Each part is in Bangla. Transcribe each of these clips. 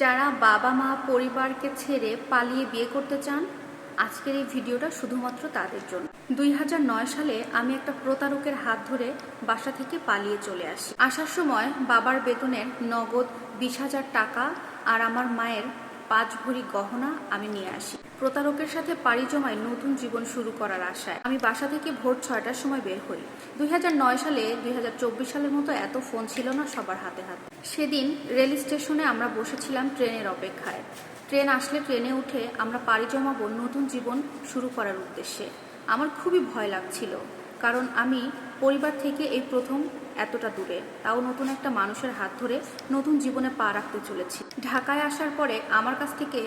যারা বাবা মা পরিবারকে ছেড়ে পালিয়ে বিয়ে করতে চান, আজকের এই ভিডিওটা শুধুমাত্র তাদের জন্য। দুই হাজার নয় সালে আমি একটা প্রতারকের হাত ধরে বাসা থেকে পালিয়ে চলে আসি। আসার সময় বাবার বেতনের নগদ বিশ হাজার টাকা আর আমার মায়ের পাঁচ ভরি গহনা আমি নিয়ে আসি। প্রতারকের সাথে পাড়ি জমায় নতুন জীবন শুরু করার আশায়। আমি বাসা থেকে ভোর ছয়টার সময় বের হই। দু হাজার নয় সালে দুই হাজার চব্বিশ সালের মতো এত ফোন ছিল না সবার হাতে হাতে। সেদিন রেল স্টেশনে আমরা বসেছিলাম ট্রেনের অপেক্ষায়। ট্রেন আসলে ট্রেনে উঠে আমরা পাড়ি জমাবো নতুন জীবন শুরু করার উদ্দেশ্যে। আমার খুবই ভয় লাগছিল। কারণ আমি পরিবার থেকে এই প্রথম এতটা দূরে। তাও নতুন একটা মানুষের হাত ধরে নতুন জীবনে পা রাখতে চলেছি। ঢাকায় আসার পরে আমার কাছ থেকে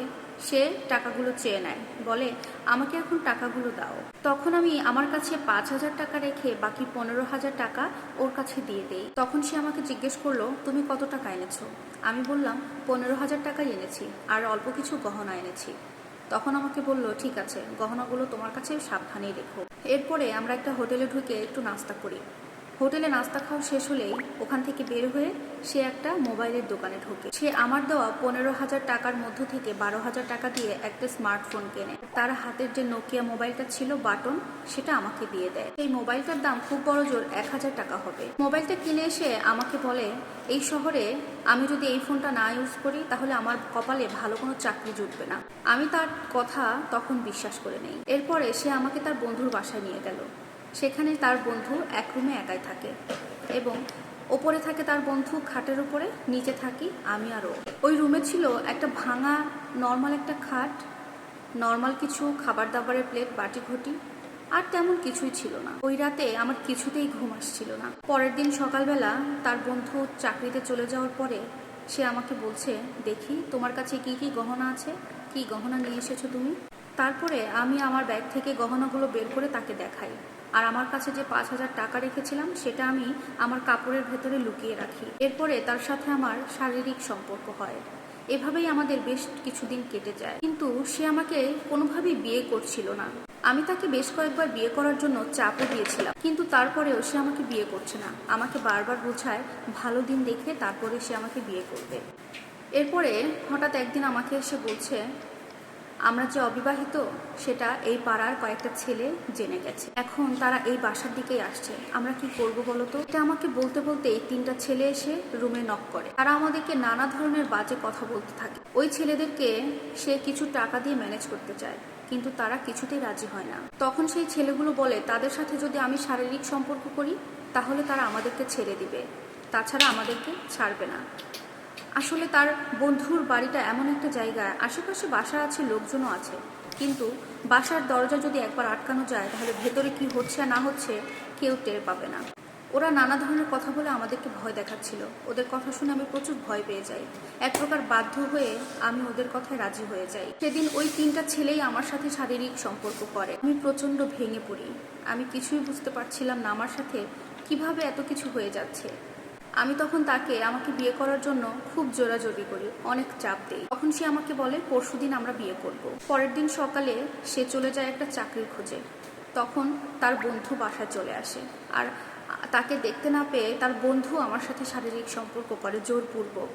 সে টাকাগুলো চেয়ে নেয়। বলে, আমাকে এখন টাকাগুলো দাও। তখন আমি আমার কাছে পাঁচ হাজার টাকা রেখে বাকি পনেরো হাজার টাকা ওর কাছে দিয়ে দেই। তখন সে আমাকে জিজ্ঞেস করল, তুমি কত টাকা এনেছো? আমি বললাম, পনেরো হাজার টাকাই এনেছি, আর অল্প কিছু গহনা এনেছি। তখন আমাকে বলল, ঠিক আছে, গহনাগুলো তোমার কাছে সাবধানেই রেখো। এরপরে আমরা একটা হোটেলে ঢুকে একটু নাস্তা করি। হোটেলে নাস্তা খাওয়া শেষ হলেই ওখান থেকে বের হয়ে সে একটা মোবাইলের দোকানে ঢোকে। সে আমার দেওয়া পনেরো হাজার টাকার মধ্য থেকে বারো হাজার টাকা দিয়ে একটা স্মার্টফোন কেনে। তার হাতের যে নোকিয়া মোবাইলটা ছিল বাটন, সেটা আমাকে দিয়ে দেয়। এই মোবাইলটার দাম খুব বড় জোর এক হাজার টাকা হবে। মোবাইলটা কিনে এসে আমাকে বলে, এই শহরে আমি যদি এই ফোনটা না ইউজ করি, তাহলে আমার কপালে ভালো কোনো চাকরি জুটবে না। আমি তার কথা তখন বিশ্বাস করে নেই। এরপরে সে আমাকে তার বন্ধুর বাসায় নিয়ে গেল। সেখানে তার বন্ধু এক রুমে একাই থাকে এবং ওপরে থাকে তার বন্ধু খাটের উপরে, নিচে থাকি আমি আর ও। ওই রুমে ছিল একটা ভাঙা, নর্মাল একটা খাট, নর্মাল কিছু খাবার দাবারের প্লেট, বাটি ঘটি, আর তেমন কিছুই ছিল না। ওই রাতে আমার কিছুতেই ঘুম আসছিল না। পরের দিন সকালবেলা তার বন্ধু চাকরিতে চলে যাওয়ার পরে সে আমাকে বলছে, দেখি তোমার কাছে কি কি গহনা আছে? কি গহনা নিয়ে এসেছ তুমি? তারপরে আমি আমার ব্যাগ থেকে গহনাগুলো বের করে তাকে দেখাই। আর আমার কাছে যে পাঁচ হাজার টাকা রেখেছিলাম, সেটা আমি আমার কাপড়ের ভেতরে লুকিয়ে রাখি। এরপরে তার সাথে আমার শারীরিক সম্পর্ক হয়। এভাবেই আমাদের বেশ কিছুদিন কেটে যায়। কিন্তু সে আমাকে কোনোভাবেই বিয়ে করছিল না। আমি তাকে বেশ কয়েকবার বিয়ে করার জন্য চাপও দিয়েছিলাম। কিন্তু তারপরেও সে আমাকে বিয়ে করছে না। আমাকে বারবার বোঝায়, ভালো দিন দেখে তারপরে সে আমাকে বিয়ে করবে। এরপরে হঠাৎ একদিন আমাকে এসে বলছে আমরা যে অবিবাহিত, সেটা এই পাড়ার কয়েকটা ছেলে জেনে গেছে। এখন তারা এই বাসার দিকেই আসছে। আমরা কি করব বলতো এটা আমাকে বলতে বলতে এই তিনটা ছেলে এসে রুমে নক করে। তারা আমাদেরকে নানা ধরনের বাজে কথা বলতে থাকে। ওই ছেলেদেরকে সে কিছু টাকা দিয়ে ম্যানেজ করতে চায়, কিন্তু তারা কিছুতেই রাজি হয় না। তখন সেই ছেলেগুলো বলে, তাদের সাথে যদি আমি শারীরিক সম্পর্ক করি, তাহলে তারা আমাদেরকে ছেড়ে দিবে। তাছাড়া আমাদেরকে ছাড়বে না। আসলে তার বন্ধুর বাড়িটা এমন একটা জায়গা আশেপাশে বাসা আছে, লোকজনও আছে। কিন্তু বাসার দরজা যদি একবার আটকানো যায়, তাহলে ভেতরে কি হচ্ছে না হচ্ছে কেউ টের পাবে না। ওরা নানা ধরনের কথা বলে আমাদেরকে ভয় দেখাচ্ছিল। ওদের কথা শুনে আমি প্রচুর ভয় পেয়ে যাই। এক প্রকার বাধ্য হয়ে আমি ওদের কথায় রাজি হয়ে যাই। সেদিন ওই তিনটা ছেলেই আমার সাথে শারীরিক সম্পর্ক করে। আমি প্রচণ্ড ভেঙে পড়ি। আমি কিছুই বুঝতে পারছিলাম না আমার সাথে কীভাবে এত কিছু হয়ে যাচ্ছে। আমি তখন তাকে আমাকে বিয়ে করার জন্য খুব জোরাজোরি করি, অনেক চাপ দিই। তখন সে আমাকে বলে, পরশুদিন আমরা বিয়ে করব। পরের দিন সকালে সে চলে যায় একটা চাকরির খোঁজে। তখন তার বন্ধু বাসায় চলে আসে। আর তাকে দেখতে না পেয়ে তার বন্ধু আমার সাথে শারীরিক সম্পর্ক করে, জোরপূর্বক।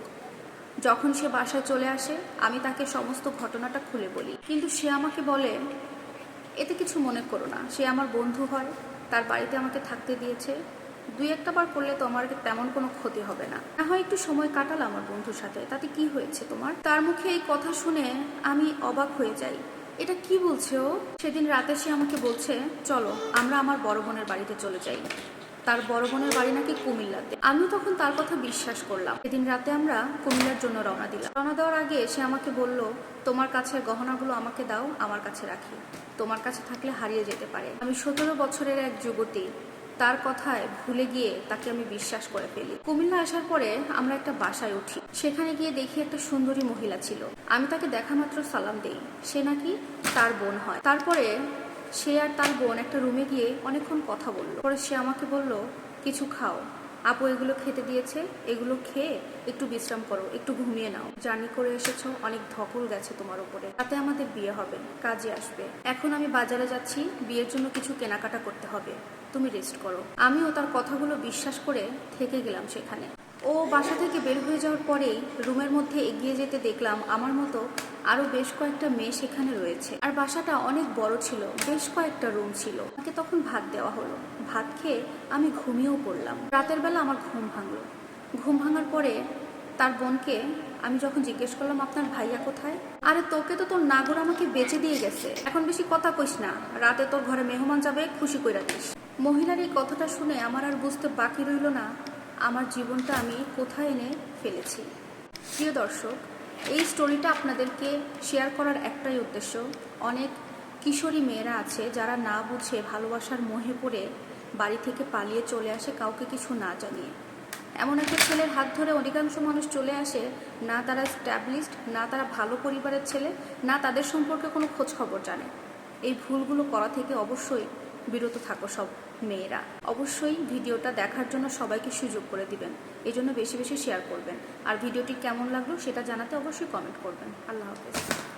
যখন সে বাসায় চলে আসে, আমি তাকে সমস্ত ঘটনাটা খুলে বলি। কিন্তু সে আমাকে বলে, এতে কিছু মনে করো না। সে আমার বন্ধু হয়, তার বাড়িতে আমাকে থাকতে দিয়েছে দুই একটা বার করলে তো আমার তেমন কোনো ক্ষতি হবে না। না হয় একটু সময় কাটালাম আমার বন্ধুর সাথে, তাতে কি হয়েছে তোমার? তার মুখে এই কথা শুনে আমি অবাক হয়ে যাই। এটা কি বলছে ও? সেদিন রাতে সে আমাকে বলছে, চলো, আমরা আমার বড় বোনের বাড়িতে চলে যাই। তার বড় বোনের বাড়ি নাকি কুমিল্লাতে। আমি তখন তার কথা বিশ্বাস করলাম। সেদিন রাতে আমরা কুমিল্লার জন্য রওনা দিলাম। রওনা দেওয়ার আগে সে আমাকে বলল, তোমার কাছে গহনাগুলো আমাকে দাও, আমার কাছে রাখি। তোমার কাছে থাকলে হারিয়ে যেতে পারে। আমি সতেরো বছরের এক যুবতী। তার কথায় ভুলে গিয়ে তাকে আমি বিশ্বাস করে ফেলি। কুমিল্লা আসার পরে আমরা একটা বাসায় উঠি। সেখানে গিয়ে দেখি একটা সুন্দরী মহিলা ছিল। আমি তাকে দেখা মাত্র সালাম দেই। সে নাকি তার বোন হয়। তারপরে সে আর তার বোন একটা রুমে গিয়ে অনেকক্ষণ কথা বলল। পরে সে আমাকে বলল, কিছু খাও। আপু এগুলো খেতে দিয়েছে। এগুলো খেয়ে একটু বিশ্রাম করো। একটু ঘুমিয়ে নাও। জার্নি করে এসেছ। অনেক ধকল গেছে তোমার উপরে। তাতে আমাদের বিয়ে হবে। কাজে আসবে। এখন আমি বাজারে যাচ্ছি। বিয়ের জন্য কিছু কেনাকাটা করতে হবে। তুমি রেস্ট করো। আমিও তার কথাগুলো বিশ্বাস করে থেকে গেলাম সেখানে। ও বাসা থেকে বের হয়ে যাওয়ার পরেই রুমের মধ্যে এগিয়ে যেতে দেখলাম আমার মতো আরও বেশ কয়েকটা মেয়ে সেখানে রয়েছে। আর বাসাটা অনেক বড় ছিল, বেশ কয়েকটা রুম ছিল। আমাকে তখন ভাত দেওয়া হলো। ভাত খেয়ে আমি ঘুমিয়েও পড়লাম। রাতের বেলা আমার ঘুম ভাঙলো। ঘুম ভাঙার পরে তার বোনকে আমি যখন জিজ্ঞেস করলাম, আপনার ভাইয়া কোথায়? আরে তোকে তো তোর নাগর আমাকে বেঁচে দিয়ে গেছে। এখন বেশি কথা কইস না। রাতে তোর ঘরে মেহমান যাবে, খুশি কইরা দিস। মহিলার এই কথাটা শুনে আমার আর বুঝতে বাকি রইল না। আমার জীবনটা আমি কোথায় এনে ফেলেছি। প্রিয় দর্শক, এই স্টোরিটা আপনাদেরকে শেয়ার করার একটাই উদ্দেশ্য। অনেক কিশোরী মেয়েরা আছে যারা না বুঝে ভালোবাসার মোহে পড়ে বাড়ি থেকে পালিয়ে চলে আসে কাউকে কিছু না জানিয়ে। এমন একটা ছেলের হাত ধরে অধিকাংশ মানুষ চলে আসে, না তারা স্ট্যাবলিশড না তারা ভালো পরিবারের ছেলে, না তাদের সম্পর্কে কোনো খোঁজ খবর জানে। এই ভুলগুলো করা থেকে অবশ্যই বিরত থাকো সব মেয়েরা। অবশ্যই ভিডিওটা দেখার জন্য সবাইকে সুযোগ করে দিবেন। এই জন্য বেশি বেশি শেয়ার করবেন। আর ভিডিওটি কেমন লাগল সেটা জানাতে অবশ্যই কমেন্ট করবেন। আল্লাহ হাফেজ।